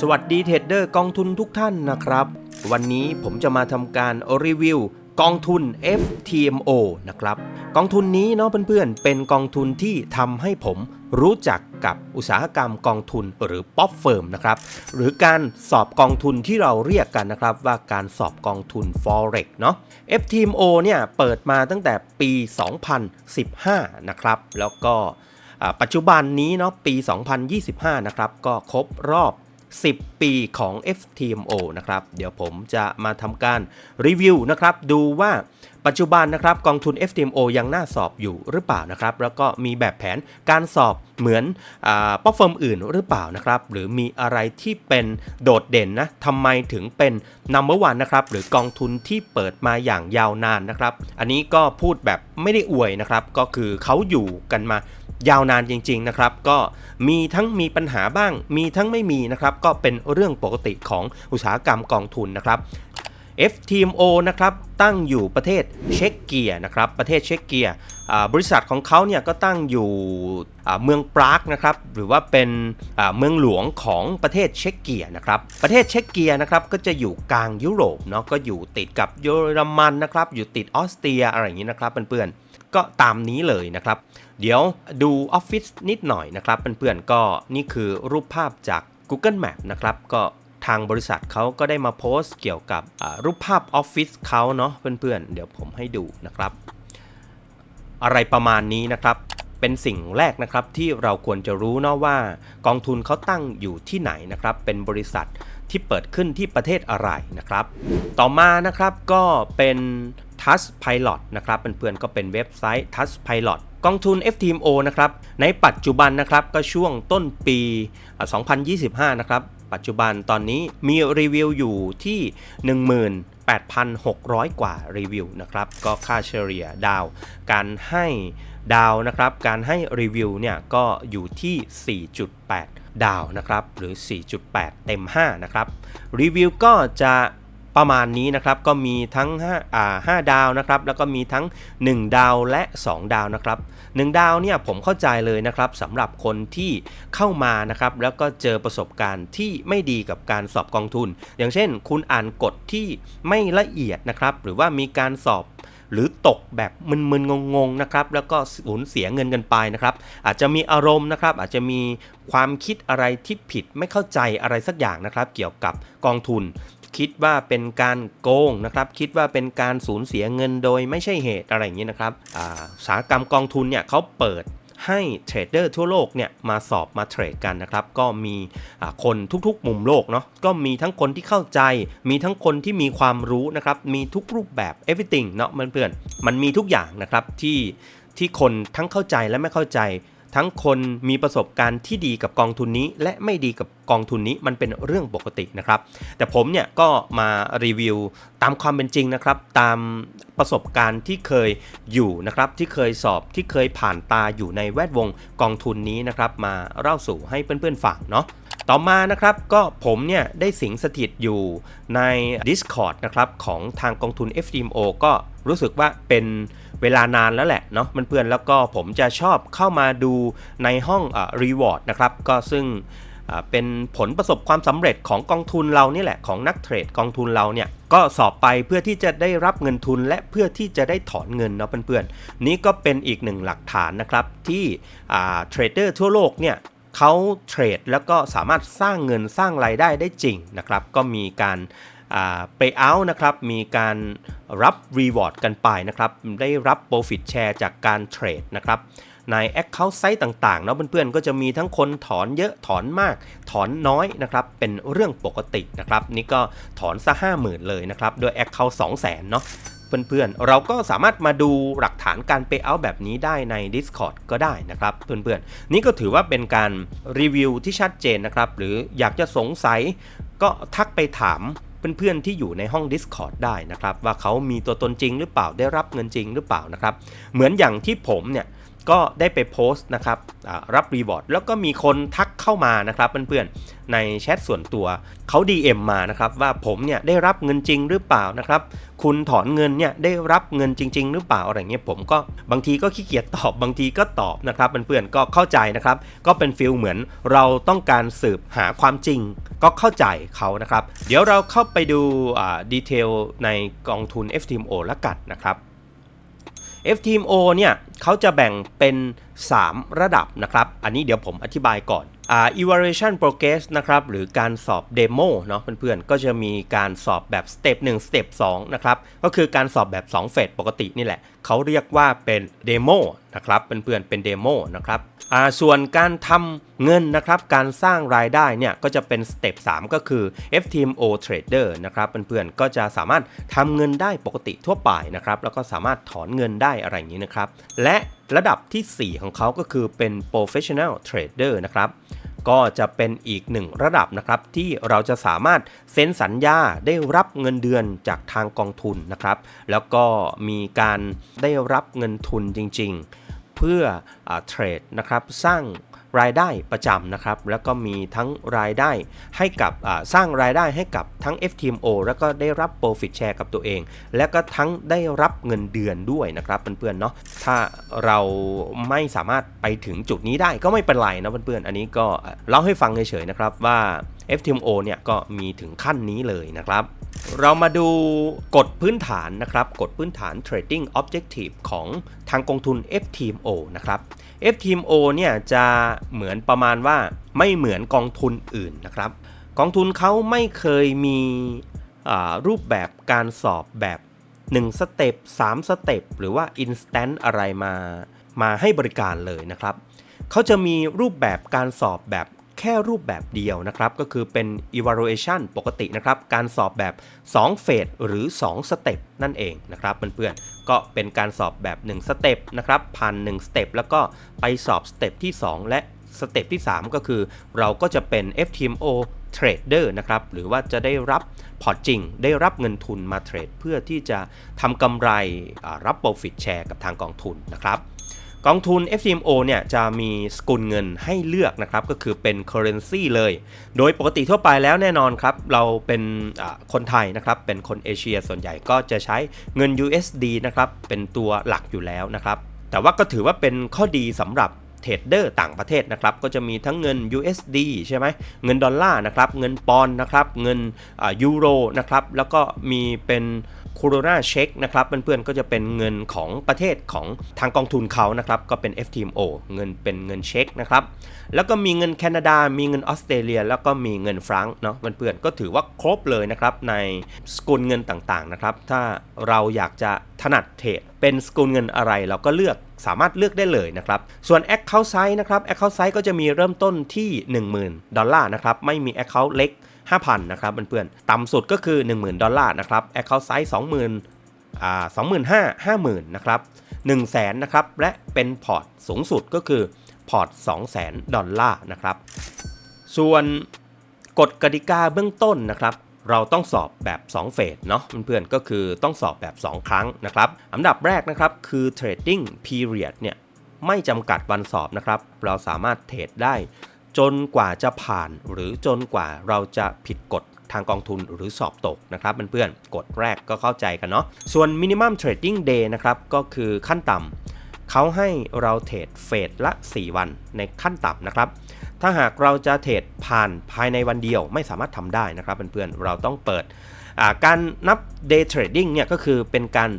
สวัสดีเทรดเดอร์กองทุนทุกท่านนะครับ วันนี้ผมจะมาทำการรีวิวกองทุน FTMO นะครับ กองทุนนี้เนาะเพื่อนๆ เป็นกองทุนที่ทำให้ผมรู้จักกับอุตสาหกรรมกองทุนหรือป๊อปเฟิร์มนะครับหรือการสอบกองทุนที่เราเรียกกันนะครับว่าการสอบกองทุน Forex เนาะ FTMO เนี่ยเปิดมาตั้งแต่ปี 2015 นะครับ แล้วก็ปัจจุบันนี้เนาะปี 2025 นะครับ ก็ครบรอบ 10 ปีของ FTMO นะครับ เดี๋ยวผมจะมาทำการรีวิวนะครับ ดูว่าปัจจุบันนะครับกองทุน FTMO ยังน่าสอบอยู่หรือเปล่านะครับ แล้วก็มีแบบแผนการสอบเหมือนอาป๊อปเฟิร์มอื่นหรือเปล่านะครับ หรือมีอะไรที่เป็นโดดเด่นนะทำไมถึงเป็น number one นะครับ หรือกองทุนที่เปิดมาอย่างยาวนานนะครับ อันนี้ก็พูดแบบไม่ได้อวยนะครับ ก็คือเขาอยู่กันมา ยาวนานจริง ๆ นะครับ ก็มีทั้งมีปัญหาบ้าง มีทั้งไม่มีนะครับ ก็เป็นเรื่องปกติของอุตสาหกรรมกองทุนนะครับ FTMO นะครับตั้งอยู่ประเทศเช็กเกียนะครับประเทศเช็กเกียบริษัทของเขาเนี่ยก็ตั้งอยู่เมืองปรากนะครับหรือว่าเป็นเมืองหลวงของประเทศเช็กเกียนะครับประเทศเช็กเกียนะครับก็จะอยู่กลางยุโรปเนาะก็อยู่ติดกับเยอรมันนะครับอยู่ติดออสเตรียอะไรอย่างนี้นะครับเพื่อนๆ ก็ตามนี้เลยนะครับ เดี๋ยวดูออฟฟิศนิดหน่อยนะครับเพื่อนๆก็นี่คือรูปภาพจาก Google Map นะครับก็ทางบริษัทเขาก็ได้มาโพสต์เกี่ยวกับรูปภาพออฟฟิศเขาเนาะเพื่อนๆ เดี๋ยวผมให้ดูนะครับ อะไรประมาณนี้นะครับเป็นสิ่งแรกนะครับที่เราควรจะรู้เนาะว่ากองทุนเขาตั้งอยู่ที่ไหนนะครับ เป็นบริษัทที่เปิดขึ้นที่ประเทศอะไรนะครับ ต่อมานะครับก็เป็น Touch Pilot นะครับเพื่อนๆก็เป็นเว็บไซต์ Touch Pilot กองทุน FTMO นะครับในปัจจุบันนะครับก็ช่วงต้นปี 2025 นะครับ ปัจจุบันตอนนี้มีรีวิวอยู่ที่ 18,600 กว่ารีวิวนะครับ ก็ค่าเฉลี่ยดาว การให้ดาวนะครับ การให้รีวิวเนี่ยก็อยู่ที่ 4.8 ดาวนะครับ หรือ 4.8 เต็ม 5 นะครับ รีวิวก็จะ ประมาณนี้นะครับก็มีทั้ง5อ่า5ดาวนะครับแล้วก็มีทั้ง 1 ดาวและ 2 ดาวนะครับ1ดาวเนี่ยผมเข้าใจเลยนะครับสำหรับคนที่เข้ามานะครับแล้วก็เจอประสบการณ์ที่ไม่ดีกับการสอบกองทุน อย่างเช่น คุณอ่านกฎที่ไม่ละเอียดนะครับหรือว่ามีการสอบหรือตกแบบมึนๆงงๆนะครับแล้วก็สูญเสียเงินกันไปนะครับ อาจจะมีอารมณ์นะครับ อาจจะมีความคิดอะไรที่ผิดไม่เข้าใจอะไรสักอย่างนะครับ เกี่ยวกับกองทุน คิดว่าเป็นการโกงนะครับคิดว่าเป็นการสูญเสียเงินโดยไม่ใช่เหตุอะไรอย่างนี้นะครับอ่าอุตสาหกรรมกองทุนเนี่ยเขาเปิดให้เทรดเดอร์ทั่วโลกเนี่ยมาสอบมาเทรดกันนะครับ ก็มีอาคนทุกๆ มุมโลกเนาะก็มีทั้งคนที่เข้าใจ มีทั้งคนที่มีความรู้นะครับ มีทุกรูปแบบ everything เนาะเพื่อนๆมันมีทุกอย่างนะครับที่ที่คนทั้งเข้าใจและไม่เข้าใจ ทั้งคนมีประสบการณ์ที่ดีกับกองทุนนี้ และไม่ดีกับกองทุนนี้มันเป็นเรื่องปกตินะครับ แต่ผมเนี่ยก็มารีวิวตามความเป็นจริงนะครับ ตามประสบการณ์ที่เคยอยู่นะครับ ที่เคยสอบที่เคยผ่านตาอยู่ในแวดวงกองทุนนี้นะครับ มาเล่าสู่ให้เพื่อนๆฟังเนาะต่อมานะครับก็ผมเนี่ยได้สิงสถิตอยู่ใน Discord นะครับของทางกองทุน FTMO ก็รู้สึกว่าเป็น เวลานานแล้วแหละเนาะเพื่อนๆแล้วก็ผมจะชอบเข้ามาดูในห้องอ่า Reward นะครับก็ซึ่งเป็นผลประสบความสำเร็จของกองทุนเรานี่แหละของนักเทรดกองทุนเราเนี่ยก็สอบไปเพื่อที่จะได้รับเงินทุนและเพื่อที่จะได้ถอนเงินเนาะเพื่อนๆนี่ก็เป็นอีกหนึ่งหลักฐานนะครับที่เทรดเดอร์ทั่วโลกเนี่ยเขาเทรดแล้วก็สามารถสร้างเงินสร้างรายได้ได้จริงนะครับก็มีการ เปย์เอานะครับมีการรับรีวอร์ดกันไปนะครับได้รับ Profit Share จากการเทรดนะครับใน Account Site ต่างๆเนาะเพื่อนๆก็จะมีทั้งคนถอนเยอะถอนมาก ถอนน้อยนะครับเป็นเรื่องปกตินะครับนี่ก็ถอนซะ50,000 เลยนะครับด้วย Account 200,000เนาะเพื่อนๆ เราก็สามารถมาดูหลักฐานการ pay out แบบนี้ได้ใน Discord ก็ได้นะครับเพื่อนๆ นี่ก็ถือว่าเป็นการรีวิวที่ชัดเจนนะครับ หรืออยากจะสงสัยก็ทักไปถาม เพื่อนๆที่อยู่ในห้อง Discord ได้นะครับ ว่าเขามีตัวตนจริงหรือเปล่าได้รับเงินจริงหรือเปล่านะครับ เหมือนอย่างที่ผมเนี่ย ก็ได้ไปโพสต์นะครับรับรีวอร์ดแล้วก็มีคนทักเข้ามานะครับเพื่อนๆในแชทส่วนตัวเขา DM มานะครับว่าผมเนี่ยได้รับเงินจริงหรือเปล่านะครับคุณถอนเงินเนี่ยได้รับเงินจริง ๆ หรือเปล่าอะไรเงี้ยผมก็บางทีก็ขี้เกียจตอบบางทีก็ตอบนะครับเพื่อนๆก็เข้าใจนะครับก็เป็นฟิลเหมือนเราต้องการสืบหาความจริง ก็เข้าใจเขานะครับ เดี๋ยวเราเข้าไปดูดีเทลในกองทุน FTMO ละกันนะครับ FTMO เนี่ยเขาจะแบ่งเป็น 3 ระดับนะครับ อันนี้เดี๋ยวผมอธิบายก่อน evaluation progress นะครับหรือการสอบเดโมเนาะเพื่อนๆ ก็จะมีการสอบแบบสเต็ป1สเต็ป2นะครับก็คือการสอบแบบ2เฟสปกตินี่แหละ เขาเรียกว่าเป็นเดโมนะครับเพื่อนๆเป็นเดโมนะครับอ่าส่วนการทำเงินนะครับการสร้างรายได้เนี่ยก็จะเป็นสเต็ป3ก็คือ FTMO Trader นะครับเพื่อนๆก็จะสามารถทำเงินได้ปกติทั่วไปนะครับแล้วก็สามารถถอนเงินได้อะไรอย่างนี้นะครับและ ระดับที่ 4 ของเขาก็คือเป็น Professional Trader นะครับ ก็จะเป็นอีกหนึ่งระดับนะครับ ที่เราจะสามารถเซ็นสัญญาได้รับเงินเดือนจากทางกองทุนนะครับ แล้วก็มีการได้รับเงินทุนจริง ๆ เพื่อเทรดนะครับ สร้าง รายได้ประจำนะครับ แล้วก็มีทั้งรายได้ให้กับสร้างรายได้ให้กับทั้ง FTMO แล้วก็ได้รับ Profit Share กับตัวเอง และก็ทั้งได้รับเงินเดือนด้วยนะครับเพื่อนๆเนาะถ้าเราไม่สามารถไปถึงจุดนี้ได้ก็ไม่เป็นไรนะเพื่อนๆอันนี้ก็เล่าให้ฟังเฉยๆนะครับว่า FTMO เนี่ยก็มีถึงขั้นนี้เลยนะครับ เรามาดูกฎพื้นฐานนะครับกฎพื้นฐาน Trading Objective ของทางกองทุน FTMO นะครับ FTMO เนี่ยจะเหมือนประมาณว่าไม่เหมือนกองทุนอื่นนะครับ กองทุนเขาไม่เคยมีรูปแบบการสอบแบบ1สเต็ป3สเต็ปหรือว่า Instant อะไรมามาให้บริการเลยนะครับ เขาจะมีรูปแบบการสอบแบบ แค่รูปแบบเดียวนะครับ ก็คือเป็น evaluation ปกตินะครับ การสอบแบบ2เฟสหรือ 2 สเต็ปนั่นเองนะครับเพื่อนๆก็เป็นการสอบแบบ1สเต็ปนะครับผ่าน1สเต็ปแล้วก็ไปสอบสเต็ปที่ 2 และสเต็ปที่ 3 ก็คือ เราก็จะเป็น FTMO Trader นะครับ หรือว่าจะได้รับพอร์ตจริง ได้รับเงินทุนมาเทรด เพื่อที่จะทำกำไรรับ Profit Share กับทางกองทุนนะครับ กองทุน FTMO เนี่ยจะมีสกุลเงินให้เลือกนะครับ ก็คือเป็น currency เลย โดยปกติทั่วไปแล้วแน่นอนครับ เราเป็นคนไทยนะครับ เป็นคนเอเชียส่วนใหญ่ก็จะใช้เงิน USD นะครับ เป็นตัวหลักอยู่แล้วนะครับ แต่ว่าก็ถือว่าเป็นข้อดีสำหรับเทรดเดอร์ต่างประเทศนะครับ ก็จะมีทั้งเงิน USD ใช่ไหมเงินดอลลาร์นะครับ เงินปอนด์นะครับ เงินยูโรนะครับ แล้วก็มีเป็น โคโรนาเช็คนะครับเพื่อนๆก็จะเป็นเงินของประเทศของทางกองทุนเขานะครับก็เป็น FTMO เงินเป็นเงินเช็คนะครับแล้วก็มีเงินแคนาดา มีเงินออสเตรเลีย แล้วก็มีเงินฟรังก์เนาะเพื่อนๆก็ถือว่าครบเลยนะครับในสกุลเงินต่างๆนะครับถ้าเราอยากจะถนัดเทรดเป็นสกุลเงินอะไรเราก็เลือกสามารถเลือกได้เลยนะครับ ส่วน Account Size นะครับ Account Size ก็จะมีเริ่มต้นที่ 10,000 ดอลลาร์นะครับ ไม่มี Account เล็ก 5,000นะครับเพื่อนๆต่ำสุดก็คือ 10,000 ดอลลาร์นะครับ Account Size 20,000อ่า25,000 50,000นะครับ100,000นะครับและเป็นพอร์ตสูงสุดก็คือพอร์ต200,000 ดอลลาร์นะครับส่วนกฎกติกาเบื้องต้นนะครับเราต้องสอบแบบ 2 เฟสเนาะเพื่อนๆก็คือต้องสอบแบบ 2 ครั้งนะครับอันดับแรกนะครับคือ trading period เนี่ยไม่จำกัดวันสอบนะครับ เราสามารถเทรดได้ จนกว่าจะผ่านหรือจนกว่าเราจะผิดกฎทางกองทุนหรือสอบตกนะครับเพื่อนๆกฎแรกก็เข้าใจกันเนาะส่วน minimum trading day นะครับก็คือขั้นต่ำเขาให้เราเทรดเฟสละ 4 วันในขั้นต่ำนะครับ ถ้าหากเราจะเทรดผ่านภายในวันเดียวไม่สามารถทำได้นะครับเพื่อนๆเราต้องเปิดการนับ day trading เนี่ยก็คือเป็นการ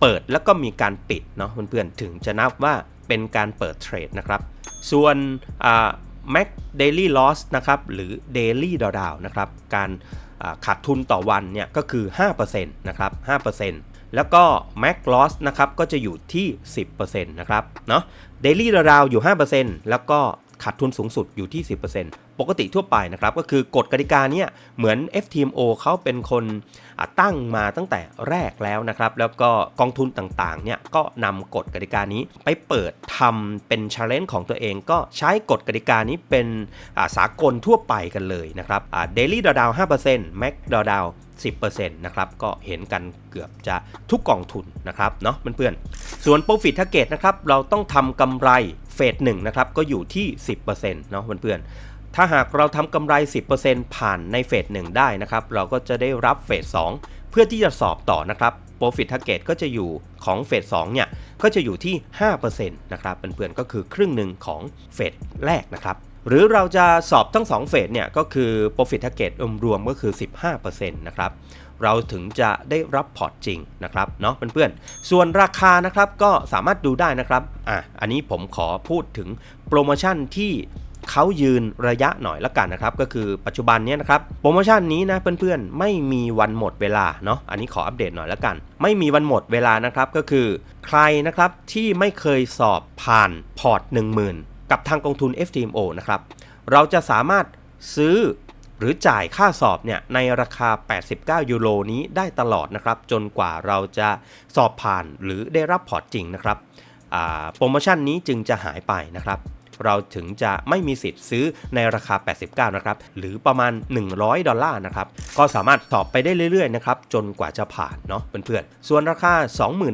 เปิดแล้วก็มีการปิดเนาะเพื่อนๆถึงจะนับว่าเป็นการเปิดเทรดนะครับ ส่วน Mac Daily Loss นะครับหรือ Daily Drawdown นะครับการขาดทุนต่อวันเนี่ยก็คือ 5%นะครับ 5%แล้วก็ Mac Loss นะครับก็จะอยู่ที่ 10%นะครับเนาะ Daily Drawdown อยู่ 5%แล้วก็ ขาดทุนสูงสุดอยู่ที่ 10%ปกติทั่วไปนะครับก็คือกฎกติกาเนี่ยเหมือน FTMO เขาเป็นคนตั้งมาตั้งแต่แรกแล้วนะครับ แล้วก็กองทุนต่างๆเนี่ยก็นำกฎกติกานี้ไปเปิดทำเป็น challenge ของตัวเองก็ใช้กฎกติกานี้เป็นสากลทั่วไปกันเลยนะครับ Daily Drawdown 5% Mac Drawdown 10%นะครับ ก็เห็นกันเกือบจะทุกกองทุนนะครับเนาะเพื่อนๆ ส่วน Profit Target นะครับ เราต้องทำกำไร เฟสหนึ่งนะครับก็อยู่ที่ 10%เนาะเพื่อนๆถ้าหากเราทำกำไร 10%ผ่านในเฟสหนึ่งได้นะครับ เราก็จะได้รับเฟส2เพื่อที่จะสอบต่อนะครับ Profit Target ก็จะอยู่ของเฟส2เนี่ยก็จะอยู่ที่ 5%นะครับเพื่อนๆก็คือครึ่งหนึ่งของเฟสแรกนะครับหรือเราจะสอบทั้ง 2 เฟสเนี่ยก็คือ Profit Target รวมๆก็คือ 15%นะครับ เราถึงจะได้รับพอร์ตจริงนะครับเนาะเพื่อนๆ ส่วนราคานะครับก็สามารถดูได้นะครับอะอันนี้ผมขอพูดถึงโปรโมชั่นที่เขายืนระยะหน่อยละกันนะครับ ก็คือปัจจุบันนี้นะครับโปรโมชั่นนี้นะเพื่อนๆ ไม่มีวันหมดเวลาเนาะอันนี้ขออัปเดตหน่อยละกัน ไม่มีวันหมดเวลานะครับก็คือ ใครนะครับที่ไม่เคยสอบผ่านพอร์ต 10,000 กับทางกองทุน FTMO นะครับเราจะสามารถซื้อ หรือจ่ายค่าสอบเนี่ยในราคา 89 ยูโรนี้ได้ตลอดนะครับ จนกว่าเราจะสอบผ่านหรือได้รับพอร์ตจริงนะครับโปรโมชั่นนี้จึงจะหายไปนะครับ เราถึงจะไม่มีสิทธิ์ซื้อในราคา 89 นะครับ หรือประมาณ 100 ดอลลาร์นะครับ ก็สามารถสอบไปได้เรื่อยๆ นะครับ จนกว่าจะผ่านเนาะเพื่อนๆ ส่วนราคา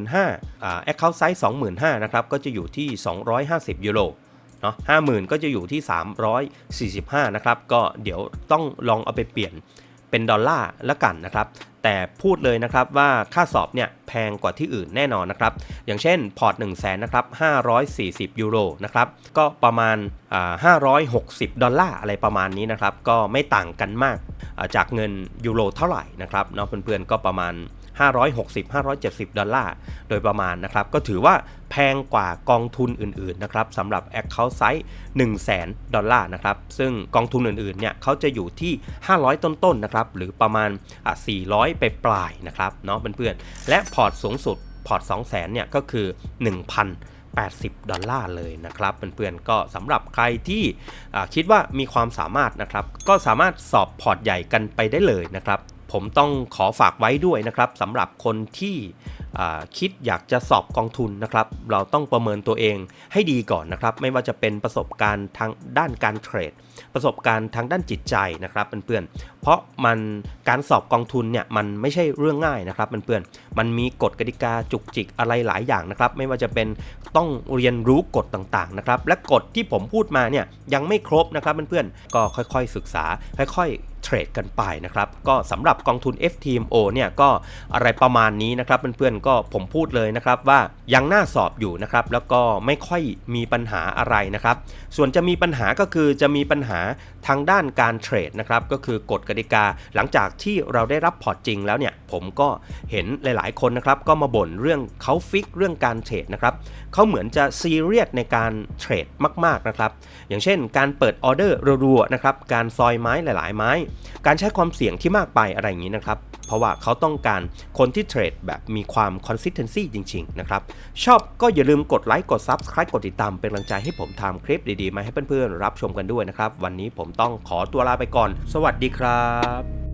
25,000อ่า account size 25,000 นะครับ ก็จะอยู่ที่ 250 ยูโร เนาะ50,000ก็จะอยู่ที่ 345 นะครับ ก็เดี๋ยวต้องลองเอาไปเปลี่ยนเป็นดอลลาร์ละกันนะครับ แต่พูดเลยนะครับว่าค่าสอบเนี่ยแพงกว่าที่อื่นแน่นอนนะครับ อย่างเช่นพอร์ต 1 0 0 0 0แสนนะครับ540 ยูโรนะครับ ก็ประมาณอ่า560 ดอลลาร์อะไรประมาณนี้นะครับ ก็ไม่ต่างกันมากจากเงินยูโรเท่าไหร่นะครับเนาะเพื่อนๆก็ประมาณ 560-570 ดอลลาร์ โดยประมาณนะครับ ก็ถือว่าแพงกว่ากองทุนอื่นๆนะครับสำหรับ Account Size 1 0 0 0 0แดอลลาร์นะครับ ซึ่งกองทุนอื่นๆเนี่ยเขาจะอยู่ที่ 500 ต้นๆนะครับ หรือประมาณ 400 ไปปลายนะครับเนาะเพื่อนๆ และพอร์ตสูงสุดพอร์ต 2 0 0 0 0 0เนี่ยก็คือ 1,000 80 ดอลลาร์เลยนะครับเพื่อนๆก็สำหรับใครที่คิดว่ามีความสามารถนะครับ ก็สามารถสอบพอร์ตใหญ่กันไปได้เลยนะครับ ผมต้องขอฝากไว้ด้วยนะครับสำหรับคนที่คิดอยากจะสอบกองทุนนะครับ เราต้องประเมินตัวเองให้ดีก่อนนะครับ ไม่ว่าจะเป็นประสบการณ์ทางด้านการเทรด ประสบการณ์ทางด้านจิตใจนะครับเพื่อนๆเพราะมันการสอบกองทุนเนี่ยมันไม่ใช่เรื่องง่ายนะครับเพื่อนๆมันมีกฎกติกาจุกจิกอะไรหลายอย่างนะครับ ไม่ว่าจะเป็นต้องเรียนรู้กฎต่างๆนะครับ และกฎที่ผมพูดมาเนี่ยยังไม่ครบนะครับเพื่อนๆก็ค่อยๆศึกษาค่อยๆ รดกันไปนะครับ ก็สำหรับกองทุน FTMO เนี่ยก็อะไรประมาณนี้นะครับเพื่อนๆก็ผมพูดเลยนะครับว่ายังน่าสอบอยู่นะครับ แล้วก็ไม่ค่อยมีปัญหาอะไรนะครับ ส่วนจะมีปัญหาก็คือจะมีปัญหาทางด้านการเทรดนะครับก็คือกฎกติกา หลังจากที่เราได้รับพอร์ตจริงแล้วเนี่ยผมก็เห็นหลาย ๆ คนนะครับก็มาบ่นเรื่องเขาฟิกเรื่องการเทรดนะครับเขาเหมือนจะซีเรียสในการเทรดมาก ๆ นะครับ อย่างเช่น การเปิดออเดอร์รัวๆนะครับการซอยไม้หลาย ๆ ไม้การใช้ความเสี่ยงที่มากไปอะไรอย่างนี้นะครับ เพราะว่าเขาต้องการคนที่เทรดแบบมีความ consistency จริง ๆ นะครับ ชอบก็อย่าลืมกดไลค์กด Subscribe กดติดตามเป็นกำลังใจให้ผมทำคลิปดีๆ มาให้เพื่อนๆรับชมกันด้วยนะครับ วันนี้ผมต้องขอตัวลาไปก่อน สวัสดีครับ